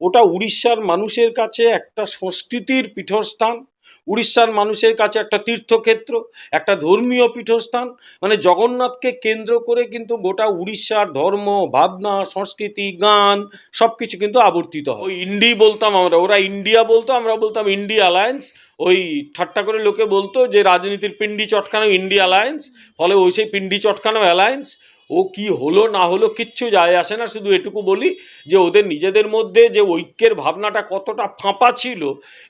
ওটা উড়িষ্যার মানুষের কাছে একটা সংস্কৃতির পীঠস্থান, উড়িষ্যার মানুষের কাছে একটা তীর্থক্ষেত্র, একটা ধর্মীয় পীঠস্থান। মানে জগন্নাথকে কেন্দ্র করে কিন্তু গোটা উড়িষ্যার ধর্ম, ভাবনা, সংস্কৃতি, গান সব কিছু কিন্তু আবর্তিত হয়। ওই ইন্ডি বলতাম আমরা, ওরা ইন্ডিয়া বলতো, আমরা বলতাম ইন্ডিয়া অ্যালায়েন্স ওই ঠাট্টা করে লোকে বলতো যে রাজনীতির পিন্ডি চটকানো ইন্ডিয়া অ্যালায়েন্স, ফলে ওই সেই পিন্ডি চটকানো অ্যালায়েন্স, ও কি হলো না হলো কিচ্ছু যায় আসে না। শুধু এটুকু বলি যে ওদের নিজেদের মধ্যে যে ঐক্যের ভাবনাটা কতটা ফাঁপা ছিল,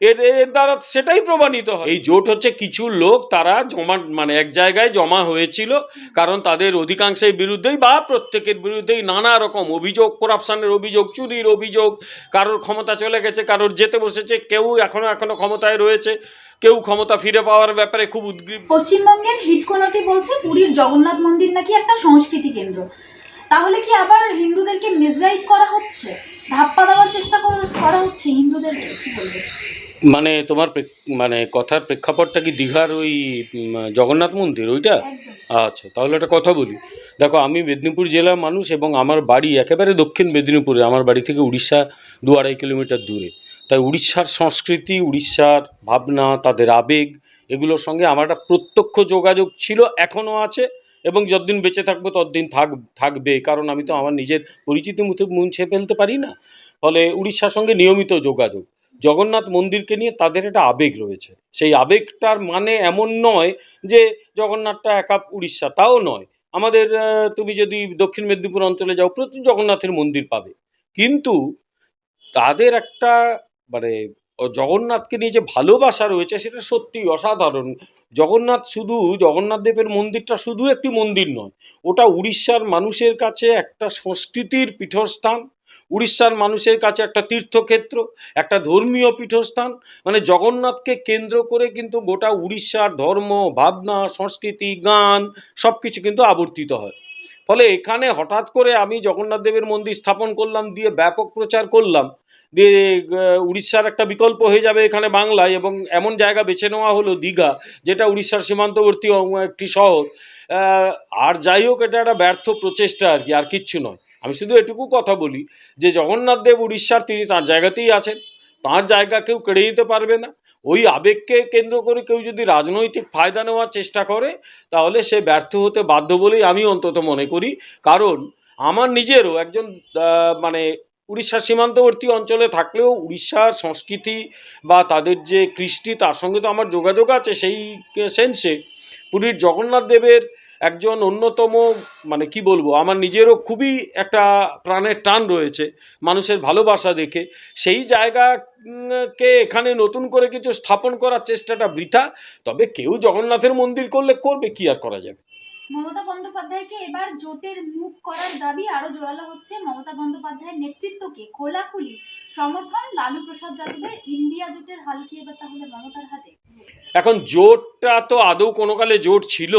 এর এর দ্বারা সেটাই প্রমাণিত হয়। এই জোট হচ্ছে কিছু লোক, তারা জমা মানে এক জায়গায় জমা হয়েছিল, কারণ তাদের অধিকাংশের বিরুদ্ধেই বা প্রত্যেকের বিরুদ্ধেই নানা রকম অভিযোগ করাপশনের অভিযোগ, চুরির অভিযোগ, কারোর ক্ষমতা চলে গেছে, কারোর যেতে বসেছে, কেউ এখনও এখনও ক্ষমতায় রয়েছে। কেউ ক্ষমতা ফিরে পাওয়ার ব্যাপারে খুব উদ্গ্রীব। পশ্চিমবঙ্গের হিটকোনতি বলছে পুরীর জগন্নাথ মন্দির নাকি একটা সংস্কৃতি কেন্দ্র। তাহলে কি আবার হিন্দুদেরকে মিসগাইড করা হচ্ছে? ধাপ্পা দেওয়ার চেষ্টা করা- করা হচ্ছে হিন্দুদেরকে কি বলবে? মানে তোমার মানে কথার প্রেক্ষাপটটা কি দীঘার ওই জগন্নাথ মন্দির ওইটা? আচ্ছা তাহলে একটা কথা বলি। দেখো আমি মেদিনীপুর জেলার মানুষ এবং আমার বাড়ি একেবারে দক্ষিণ মেদিনীপুরে আমার বাড়ি থেকে উড়িষ্যা দু আড়াই কিলোমিটার দূরে। তাই উড়িষ্যার সংস্কৃতি, উড়িষ্যার ভাবনা, তাদের আবেগ, এগুলোর সঙ্গে আমার একটা প্রত্যক্ষ যোগাযোগ ছিল, এখনও আছে এবং যতদিন বেঁচে থাকব ততদিন থাক, থাকবে। কারণ আমি তো আমার নিজের পরিচিতি মুছে মুছে ফেলতে পারি না। ফলে উড়িষ্যার সঙ্গে নিয়মিত যোগাযোগ। জগন্নাথ মন্দিরকে নিয়ে তাদের একটা আবেগ রয়েছে। সেই আবেগটার মানে এমন নয় যে জগন্নাথটা একা উড়িষ্যা, তাও নয়। আমাদের তুমি যদি দক্ষিণ মেদিনীপুর অঞ্চলে যাও, প্রচুর জগন্নাথের মন্দির পাবে। কিন্তু তাদের একটা মানে জগন্নাথকে নিয়ে যে ভালোবাসা রয়েছে সেটা সত্যি অসাধারণ। জগন্নাথ শুধু, জগন্নাথ দেবের মন্দিরটা শুধু একটি মন্দির নয়, ওটা উড়িষ্যার মানুষের কাছে একটা সংস্কৃতির পীঠস্থান, উড়িষ্যার মানুষের কাছে একটা তীর্থক্ষেত্র, একটা ধর্মীয় পীঠস্থান। মানে জগন্নাথকে কেন্দ্র করে কিন্তু গোটা উড়িষ্যার ধর্ম, ভাবনা, সংস্কৃতি গান সব কিছু কিন্তু আবর্তিত হয়। ফলে এখানে হঠাৎ করে আমি জগন্নাথ দেবের মন্দির স্থাপন করলাম, দিয়ে ব্যাপক প্রচার করলাম। উড়িষ্যার একটা বিকল্প হয়ে যাবে এখানে বাংলায় এবং এমন জায়গা বেছে নেওয়া হলো দীঘা, যেটা উড়িষ্যার সীমান্তবর্তী একটি শহর। আর যাই হোক, এটা একটা ব্যর্থ প্রচেষ্টা আর কি, আর কিচ্ছু নয়। আমি শুধু এটুকু কথা বলি যে জগন্নাথ দেব উড়িষ্যার, তিনি তার জায়গাতেই আছেন। তার জায়গা কেউ কেড়ে নিতে পারবে না। ওই আবেগকে কেন্দ্র করে কেউ যদি রাজনৈতিক ফায়দা নেওয়ার চেষ্টা করে, তাহলে সে ব্যর্থ হতে বাধ্য বলেই আমি অন্তত মনে করি। কারণ আমার নিজেরও একজন মানে উড়িষ্যার সীমান্তবর্তী অঞ্চলে থাকলেও উড়িষ্যার সংস্কৃতি বা তাদের যে কৃষ্টি, তার সঙ্গে তো আমার যোগাযোগ আছে সেই সেন্সে পুরীর জগন্নাথ দেবের একজন অন্যতম মানে কি বলব, আমার নিজেরও খুবই একটা প্রাণের টান রয়েছে মানুষের ভালোবাসা দেখে। সেই জায়গাকে এখানে নতুন করে কিছু স্থাপন করার চেষ্টাটা বৃথা, তবে কেউ জগন্নাথের মন্দির করলে করবে, কি আর করা যাবে? মমতা বন্দ্যোপাধ্যায়কে এবার জোটের মুখ করার দাবি আরও জোরালো হচ্ছে। মমতা বন্দ্যোপাধ্যায়ের নেতৃত্বকে খোলাখুলি সমর্থন লালু প্রসাদ যাদবের ইন্ডিয়া জোটের হাল এবার তাহলে মমতার হাতে? এখন জোটটা তো আদৌ কোনো কালে জোট ছিল।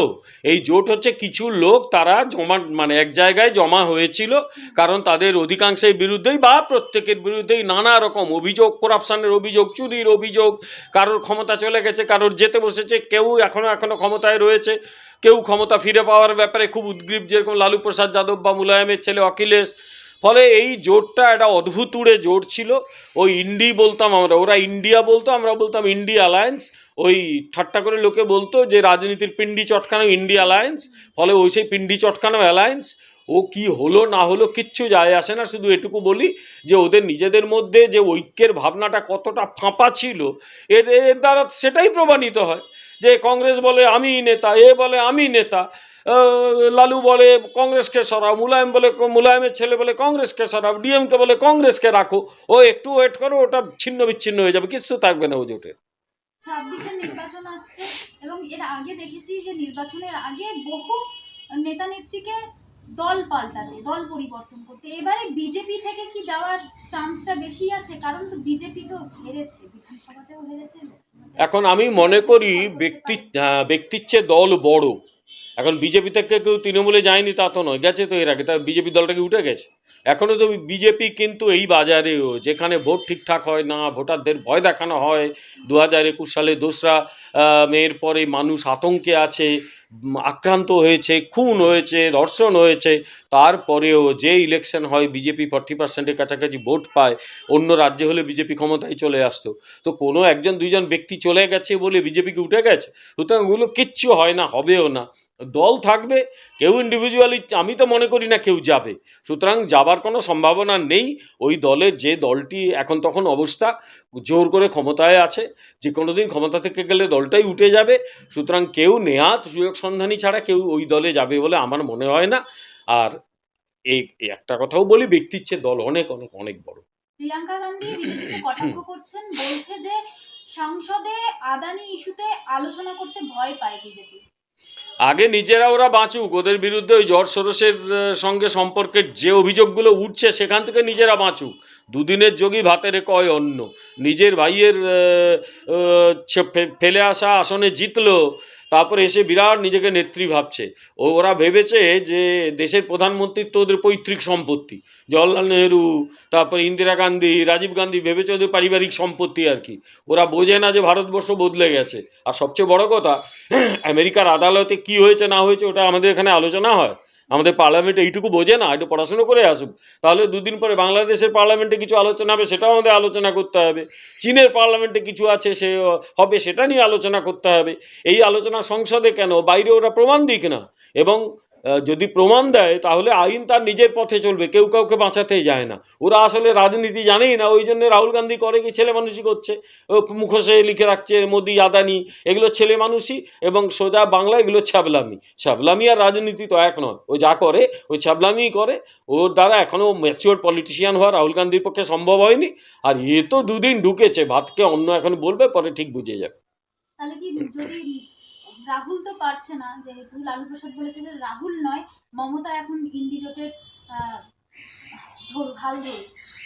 এই জোট হচ্ছে কিছু লোক তারা জমা মানে এক জায়গায় জমা হয়েছিল, কারণ তাদের অধিকাংশের বিরুদ্ধেই বা প্রত্যেকের বিরুদ্ধেই নানা রকম অভিযোগ করাপশনের অভিযোগ, চুরির অভিযোগ, কারোর ক্ষমতা চলে গেছে, কারোর যেতে বসেছে, কেউ এখনও এখনও ক্ষমতায় রয়েছে, কেউ ক্ষমতা ফিরে পাওয়ার ব্যাপারে খুব উদ্গ্রীব, যেরকম লালু প্রসাদ যাদব বা মুলায়মের ছেলে অখিলেশ ফলে এই জোটটা একটা অদ্ভুত উড়ে জোট ছিল। ওই ইন্ডি বলতাম আমরা, ওরা ইন্ডিয়া বলতো, আমরা বলতাম ইন্ডি অ্যালায়েন্স। ওই ঠাট্টা করে লোকে বলতো যে, রাজনীতির পিন্ডি চটকানো ইন্ডি অ্যালায়েন্স, ফলে ওই সেই পিন্ডি চটকানো অ্যালায়েন্স, ও কি হলো না হলো কিচ্ছু যায় আসে না। শুধু এটুকু বলি যে, ওদের নিজেদের মধ্যে যে ঐক্যের ভাবনাটা কতটা ফাঁপা ছিল, এর এর দ্বারা সেটাই প্রমাণিত হয়। যে, কংগ্রেস বলে আমি নেতা, এ বলে আমি নেতা লালু বলে কংগ্রেসকে সরাও মুলায়ম বলে মুলায়মের ছেলে বলে কংগ্রেসকে সরাও ডিএমকে বলে কংগ্রেসকে রাখো। ও একটু ওয়েট করো ওটা ছিন্ন বিচ্ছিন্ন হয়ে যাবে কিচ্ছু থাকবে না ও জোটে নির্বাচন আসছে এবং এর আগে দেখেছি যে নির্বাচনের আগে বহু নেতা নেত্রীকে দল পাল্টাতে দল পরিবর্তন করতে। এবারে বিজেপি থেকে কি যাওয়ার চান্সটা বেশি আছে? কারণ তো বিজেপি তো হেরেছে বিধানসভাতেও হেরেছে। এখন আমি মনে করি ব্যক্তি ব্যক্তির চেয়ে দল বড়। এখন বিজেপি থেকে কেউ তৃণমূলে যায়নি, তা তো নয়। গেছে তো এর আগে, তা বিজেপি দলটাকে উঠে গেছে। এখনও তো বিজেপি কিন্তু এই বাজারেও যেখানে ভোট ঠিকঠাক হয় না, ভোটারদের ভয় দেখানো হয়। দু হাজার একুশ সালে দোসরা মেয়ের পরে মানুষ আতঙ্কে আছে আক্রান্ত হয়েছে, খুন হয়েছে, ধর্ষণ হয়েছে। তারপরেও যে ইলেকশন হয়, বিজেপি ফর্টি পার্সেন্টের কাছাকাছি ভোট পায়, অন্য রাজ্যে হলে বিজেপি ক্ষমতায় চলে আসতো। তো কোনো একজন, দুইজন ব্যক্তি চলে গেছে বলে বিজেপিকে উঠে গেছে। সুতরাং ওগুলো কিচ্ছু হয় না, হবেও না। দল থাকবে, কেউ ইন্ডিভিজুয়ালি আমি তো মনে করি না কেউ যাবে। সুতরাং যাবার কোনো সম্ভাবনা নেই, ওই দলের যে দলটি এখন তখন অবস্থা, জোর করে ক্ষমতায় আছে, যে কোনো দিন ক্ষমতা থেকে গেলে দলটাই উঠে যাবে, সুতরাং কেউ নেহাত সুযোগ সন্ধানী ছাড়া কেউ ওই দলে যাবে বলে আমার মনে হয় না। আর এই একটা কথাও বলি, ব্যক্তির চেয়ে দল অনেক অনেক অনেক বড়। প্রিয়াঙ্কা গান্ধী করছেন, বলছে যে সংসদে আদানি ইস্যুতে আলোচনা করতে ভয় পায় বিজেপি। আগে নিজেরা ওরা বাঁচুক, ওদের বিরুদ্ধে ওই জর্জ সরসের সঙ্গে সম্পর্কের যে অভিযোগগুলো উঠছে, সেখান থেকে নিজেরা বাঁচুক। দুদিনের যোগী ভাতের কয় অন্য নিজের ভাইয়ের ফেলে আসা আসনে জিতলো তারপরে এসে বিরাট নিজেকে নেত্রী ভাবছে। ও, ওরা ভেবেছে যে দেশের প্রধানমন্ত্রী তো ওদের পৈতৃক সম্পত্তি। জওয়াহরলাল নেহরু, তারপরে ইন্দিরা গান্ধী, রাজীব গান্ধী ভেবেছে ওদের পারিবারিক সম্পত্তি আর কি। ওরা বোঝে না যে ভারতবর্ষ বদলে গেছে। আর সবচেয়ে বড় কথা, আমেরিকার আদালতে কি হয়েছে না হয়েছে ওটা আমাদের এখানে আলোচনা হয়। আমাদের পার্লামেন্টে এইটুকু বোঝে না, একটু পড়াশুনো করে আসুক। তাহলে দুদিন পরে বাংলাদেশের পার্লামেন্টে কিছু আলোচনা হবে, সেটাও আমাদের আলোচনা করতে হবে। চীনের পার্লামেন্টে কিছু আছে, সে হবে, সেটা নিয়ে আলোচনা করতে হবে। এই আলোচনা সংসদে কেন? বাইরে ওরা প্রমাণ দিক না। এবং যদি প্রমাণ দেয়, তাহলে আইন তার নিজের পথে চলবে, কেউ কাউকে বাঁচাতেই যায় না। ওরা আসলে রাজনীতি জানেই না, ওই জন্য রাহুল গান্ধী করে কি ছেলে মানুষই করছে। মুখোশে লিখে রাখছে, মোদি, আদানি, এগুলো ছেলে মানুষই এবং সোজা বাংলা এগুলো ছ্যাবলামি। ছ্যাবলামি আর রাজনীতি তো এক নয়, ও যা করে ওই ছ্যাবলামিই করে। ওর দ্বারা এখনও ম্যাচিওর পলিটিশিয়ান হওয়া রাহুল গান্ধীর পক্ষে সম্ভব হয়নি। আর এ তো দুদিন ঢুকেছে, ভাতকে অন্য এখন বলবে, পরে ঠিক বুঝে যাবে। তাহলে কি যদি রাহুল তো পারছে না, যেহেতু লালু প্রসাদ বলেছে যে রাহুল নয়, মমতা এখন ইন্ডিজোটের হাল ধরু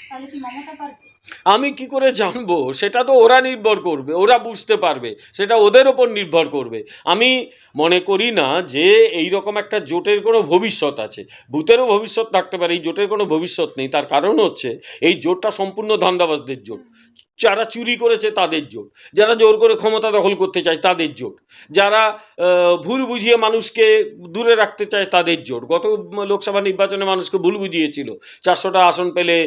তাহলে কি মমতা পারবে? আমি কি করে জানব? সেটা তো ওরা নির্ভর করবে, ওরা বুঝতে পারবে, সেটা ওদের ওপর নির্ভর করবে। আমি মনে করি না যে এই রকম একটা জোটের কোনো ভবিষ্যৎ আছে। ভূতেরও ভবিষ্যৎ থাকতে পারে, এই জোটের কোনো ভবিষ্যৎ নেই। তার কারণ হচ্ছে, এই জোটটা সম্পূর্ণ ধান্দাবাজদের জোট। যারা চুরি করেছে তাদের জোট। যারা জোর করে ক্ষমতা দখল করতে চায় তাদের জোট। যারা ভুল বুঝিয়ে মানুষকে দূরে রাখতে চায় তাদের জোট। গত লোকসভা নির্বাচনে মানুষকে ভুল বুঝিয়েছিল। চারশোটা আসন পেলে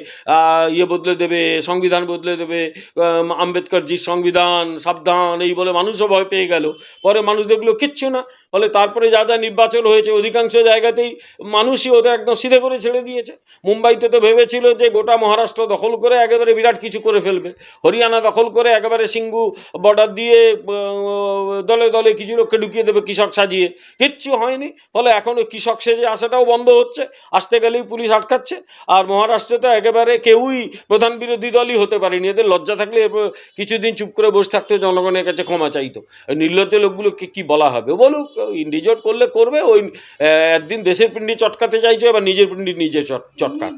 ইয়ে বদলে দেবে সংবিধান বদলে দেবে আম, আম্বেদকরজির সংবিধান সাবধান এই বলে মানুষও ভয় পেয়ে গেল। পরে মানুষ দেখল কিচ্ছু না। ফলে তারপরে যা যা নির্বাচন হয়েছে অধিকাংশ জায়গাতেই মানুষই ওদের একদম সিধে করে ছেড়ে দিয়েছে। মুম্বাইতে তো ভেবেছিল যে গোটা মহারাষ্ট্র দখল করে একেবারে বিরাট কিছু করে ফেলবে। হরিয়ানা দখল করে একেবারে সিঙ্গু বর্ডার দিয়ে দলে দলে কিছু লোককে ঢুকিয়ে দেবে কৃষক সাজিয়ে। কিচ্ছু হয়নি, ফলে এখন ওই কৃষক সেজে আসাটাও বন্ধ হচ্ছে। আসতে গেলেই পুলিশ আটকাচ্ছে, আর মহারাষ্ট্রে তো একেবারে কেউই প্রধান বিরোধী দলই হতে পারেনি। এদের লজ্জা থাকলে কিছুদিন চুপ করে বসে থাকতো, জনগণের কাছে ক্ষমা চাইতো। নির্লজ্জ লোকগুলোকে কি বলা হবে? বলুক ইন্ডিজোট করলে করবে, ওই একদিন দেশের পিন্ডি চটকাতে চাইছো, এবার নিজের পিন্ডি নিজে চট- চটকা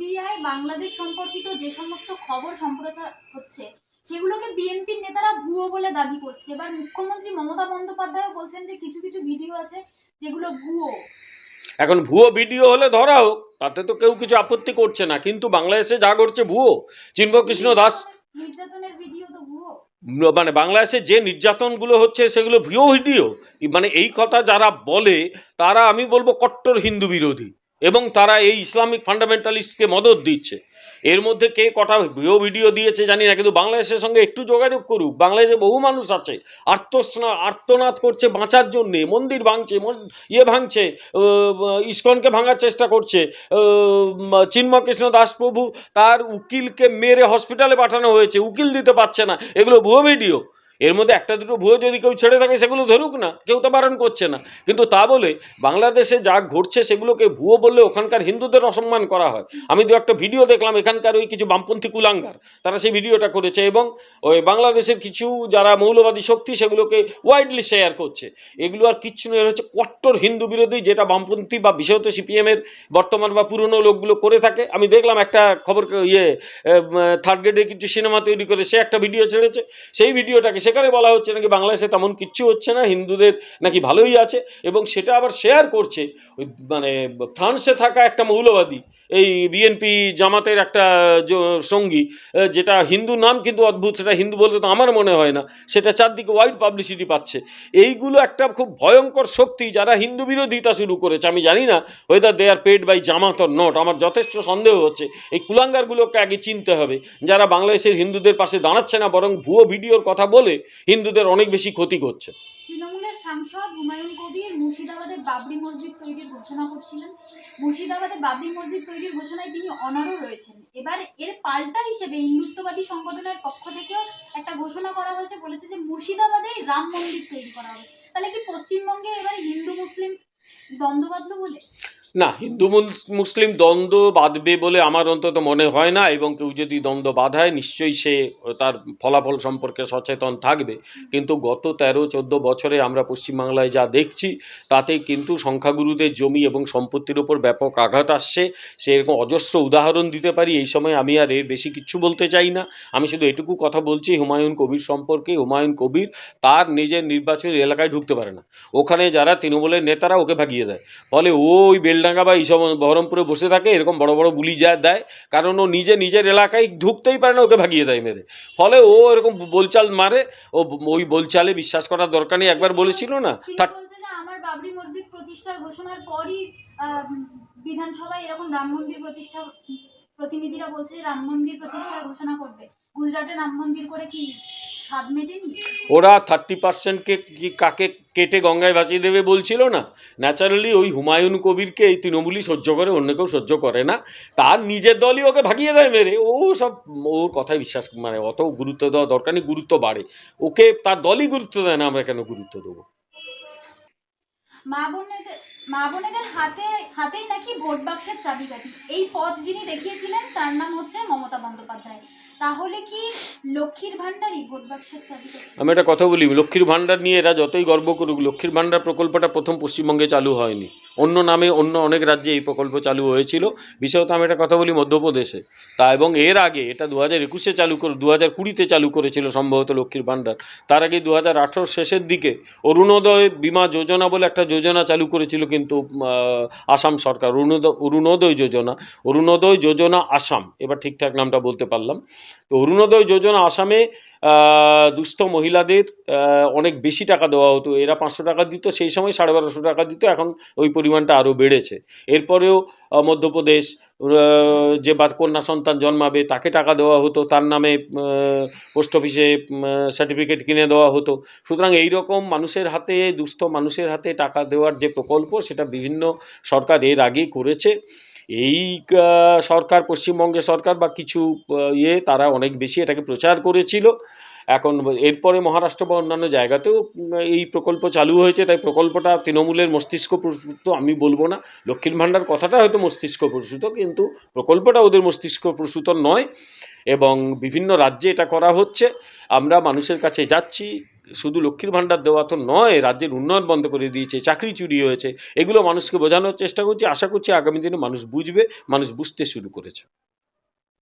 বাংলাদেশ সম্পর্কিত যে সমস্ত খবর সম্প্রচার হচ্ছে সেগুলোকে বিএনপির নেতারা ভুয়ো বলে দাবি করছে। এবার মুখ্যমন্ত্রী মমতা বন্দ্যোপাধ্যায় বলছেন যে কিছু কিছু ভিডিও আছে যেগুলো ভুয়ো। এখন ভুয়ো ভিডিও হলে ধরা হোক তাতে তো কেউ কিছু আপত্তি করছে না কিন্তু বাংলাদেশে যা ঘটছে ভুয়ো। চিন্মকৃষ্ণ দাস নির্যাতনের ভিডিও তো ভুয়ো। মানে বাংলাদেশে যে নির্যাতনগুলো হচ্ছে সেগুলো ভিও ভিডিও। মানে এই কথা যারা বলে তারা আমি বলব কট্টর হিন্দু বিরোধী। এবং তারা এই ইসলামিক ফান্ডামেন্টালিস্টকে মদত দিচ্ছে। এর মধ্যে কে কটা ভিও ভিডিও দিয়েছে জানি না, কিন্তু বাংলাদেশের সঙ্গে একটু যোগাযোগ করুক। বাংলাদেশে বহু মানুষ আছে আর্তস্না আর্তনাদ করছে বাঁচার জন্যে, মন্দির ভাঙছে ইয়ে ভাঙছে ইস্কনকে ভাঙার চেষ্টা করছে চিন্মকৃষ্ণ দাস প্রভু তার উকিলকে মেরে হসপিটালে পাঠানো হয়েছে, উকিল দিতে পারছে না, এগুলো ভুয়ো ভিডিও। এর মধ্যে একটা দুটো ভুয়ো যদি কেউ ছেড়ে থাকে সেগুলো ধরুক না, কেউ তো বারণ করছে না। কিন্তু তা বলে বাংলাদেশে যা ঘটছে সেগুলোকে ভুয়ো বললে ওখানকার হিন্দুদের অসম্মান করা হয়। আমি দু একটা ভিডিও দেখলাম, এখানকার ওই কিছু বামপন্থী কুলাঙ্গার, তারা সেই ভিডিওটা করেছে এবং ওই বাংলাদেশের কিছু যারা মৌলবাদী শক্তি সেগুলোকে ওয়াইডলি শেয়ার করছে। এগুলো আর কিচ্ছু নয় হচ্ছে কট্টর হিন্দু বিরোধী, যেটা বামপন্থী বা বিশেষত সিপিএমের বর্তমান বা পুরনো লোকগুলো করে থাকে। আমি দেখলাম একটা খবর ইয়ে থার্ড গ্রেডে কিছু সিনেমা তৈরি করে, সে একটা ভিডিও ছেড়েছে। সেই ভিডিওটাকে সেখানে বলা হচ্ছে নাকি বাংলাদেশে তেমন কিচ্ছু হচ্ছে না, হিন্দুদের নাকি ভালোই আছে এবং সেটা আবার শেয়ার করছে। মানে ফ্রান্সে থাকা একটা মৌলবাদী, এই বিএনপি জামাতের একটা সঙ্গী যেটা হিন্দু নাম কিন্তু অদ্ভুত, সেটা হিন্দু বলতে তো আমার মনে হয় না, সেটা চারদিকে ওয়াইড পাবলিসিটি পাচ্ছে। এইগুলো একটা খুব ভয়ঙ্কর শক্তি, যারা হিন্দু বিরোধিতা শুরু করেছে, আমি জানি না whether they are paid by Jamaat or not আমার যথেষ্ট সন্দেহ হচ্ছে। এই কুলাঙ্গারগুলোকে আগে চিনতে হবে, যারা বাংলাদেশের হিন্দুদের পাশে দাঁড়াচ্ছে না, বরং ভুয়ো ভিডিওর কথা বলে হিন্দুদের অনেক বেশি ক্ষতি করছে। তৃণমূলের সাংসদ হুমায়ুন কবির বাবরি মসজিদ ঘোষণা করছিলেন। মুর্শিদাবাদে বাবরি মসজিদ তৈরির ঘোষণায় তিনি অনারও রয়েছেন। এবার এর পাল্টা হিসেবে হিন্দুত্ববাদী সংগঠনের পক্ষ থেকেও একটা ঘোষণা করা হয়েছে, বলেছে যে মুর্শিদাবাদে রাম মন্দির তৈরি করা তাহলে কি পশ্চিমবঙ্গে এবার হিন্দু, মুসলিম দ্বন্দ্ব বলে? না, হিন্দু মুসলিম দ্বন্দ্ব বাঁধবে বলে আমার অন্তত মনে হয় না, এবং কেউ যদি দ্বন্দ্ব বাঁধায়, নিশ্চয়ই সে তার ফলাফল সম্পর্কে সচেতন থাকবে। কিন্তু গত তেরো, চোদ্দ বছরে আমরা পশ্চিমবাংলায় যা দেখছি, তাতে কিন্তু সংখ্যাগুরুদের জমি এবং সম্পত্তির ওপর ব্যাপক আঘাত আসছে। সে এরকম অজস্র উদাহরণ দিতে পারি, এই সময় আমি আর এর বেশি কিচ্ছু বলতে চাই না। আমি শুধু এটুকু কথা বলছি, হুমায়ুন কবির সম্পর্কে। হুমায়ুন কবির তার নিজের নির্বাচনী এলাকায় ঢুকতে পারে না। ওখানে যারা তৃণমূলের নেতারা ওকে ভাগিয়ে দেয়। ফলে ওই বেলডাঙ্গা বা এইসব বহরমপুরে বসে থাকে এরকম বড় বড় বুলি যায় দেয় কারণ ও নিজে নিজের এলাকায় ঢুকতেই পারে না ওকে ভাগিয়ে দেয় মেরে। ফলে ও এরকম বলচাল মারে ও ওই বলচালে বিশ্বাস করার দরকার নেই একবার বলেছিল না। তিনি বলছে আমার বাবরি মসজিদ প্রতিষ্ঠার ঘোষণার পরই বিধানসভায় এরকম রাম মন্দির প্রতিষ্ঠা প্রতিনিধিরা বলছে রাম মন্দির প্রতিষ্ঠার ঘোষণা করবে। গুজরাটে রাম মন্দির করে কি ওরা থার্টি পার্সেন্টকে কি কাকে কেটে গঙ্গায় ভাসিয়ে দেবে বলছিল না? ন্যাচারালি ওই হুমায়ুন কবিরকে এই তৃণমূলই সহ্য করে অন্য কেউ সহ্য করে না। তার নিজের দলই ওকে ভাগিয়ে দেয় মেরে। ও সব ওর কথায় বিশ্বাস মানে অত গুরুত্ব দেওয়া দরকার নেই গুরুত্ব বাড়ে। ওকে তার দলই গুরুত্ব দেয় না আমরা কেন গুরুত্ব দেবো? মা বোনেদের মা বোনেদের হাতে হাতেই নাকি ভোট বাক্সের চাবিকাঠি। এই পথ যিনি দেখিয়েছিলেন তার নাম হচ্ছে মমতা বন্দ্যোপাধ্যায়। তাহলে কি লক্ষ্মীর ভান্ডারই ভোট বাক্সের চাবিকাঠি আমি একটা কথা বলি, লক্ষ্মীর ভান্ডার নিয়ে এরা যতই গর্ব করুক, লক্ষ্মীর ভান্ডার প্রকল্পটা প্রথম পশ্চিমবঙ্গে চালু হয়নি। অন্য নামে অন্য অনেক রাজ্যে এই প্রকল্প চালু হয়েছিল। বিশেষত আমি একটা কথা বলি মধ্যপ্রদেশে। তা এবং এর আগে এটা দু হাজার একুশে চালু করে দু হাজার কুড়িতে চালু করেছিল সম্ভবত লক্ষ্মীর ভাণ্ডার। তার আগে দু হাজার আঠেরো শেষের দিকে অরুণোদয় বীমা যোজনা বলে একটা যোজনা চালু করেছিল কিন্তু আসাম সরকার। অরুণোদয় অরুণোদয় যোজনা। অরুণোদয় যোজনা আসাম। এবার ঠিকঠাক নামটা বলতে পারলাম। তো অরুণোদয় যোজনা আসামে দুস্থ মহিলাদের অনেক বেশি টাকা দেওয়া হতো। এরা পাঁচশো টাকা দিত, সেই সময় সাড়ে বারোশো টাকা দিত, এখন ওই পরিমাণটা আরও বেড়েছে। এরপরেও মধ্যপ্রদেশ যে বা কন্যা সন্তান জন্মাবে, তাকে টাকা দেওয়া হতো, তার নামে পোস্ট অফিসে সার্টিফিকেট কিনে দেওয়া হতো। সুতরাং এই রকম মানুষের হাতে, দুস্থ মানুষের হাতে টাকা দেওয়ার যে প্রকল্প, সেটা বিভিন্ন সরকার এর আগেই করেছে। এই সরকার পশ্চিমবঙ্গের সরকার বা কিছু ইয়ে তারা অনেক বেশি এটাকে প্রচার করেছিল। এখন এরপরে মহারাষ্ট্র বা অন্যান্য জায়গাতেও এই প্রকল্প চালু হয়েছে, তাই প্রকল্পটা তৃণমূলের মস্তিষ্ক প্রসূত, আমি বলব না। লক্ষ্মীর ভাণ্ডার কথাটা হয়তো মস্তিষ্ক প্রসূত, কিন্তু প্রকল্পটা ওদের মস্তিষ্ক প্রসূত নয় এবং বিভিন্ন রাজ্যে এটা করা হচ্ছে। আমরা মানুষের কাছে যাচ্ছি, শুধু লক্ষ্মীর ভাণ্ডার দেওয়া তো নয়, রাজ্যের উন্নয়ন বন্ধ করে দিয়েছে, চাকরি চুরি হয়েছে, এগুলো মানুষকে বোঝানোর চেষ্টা করছি। আশা করছি আগামী দিনে মানুষ বুঝবে, মানুষ বুঝতে শুরু করেছে।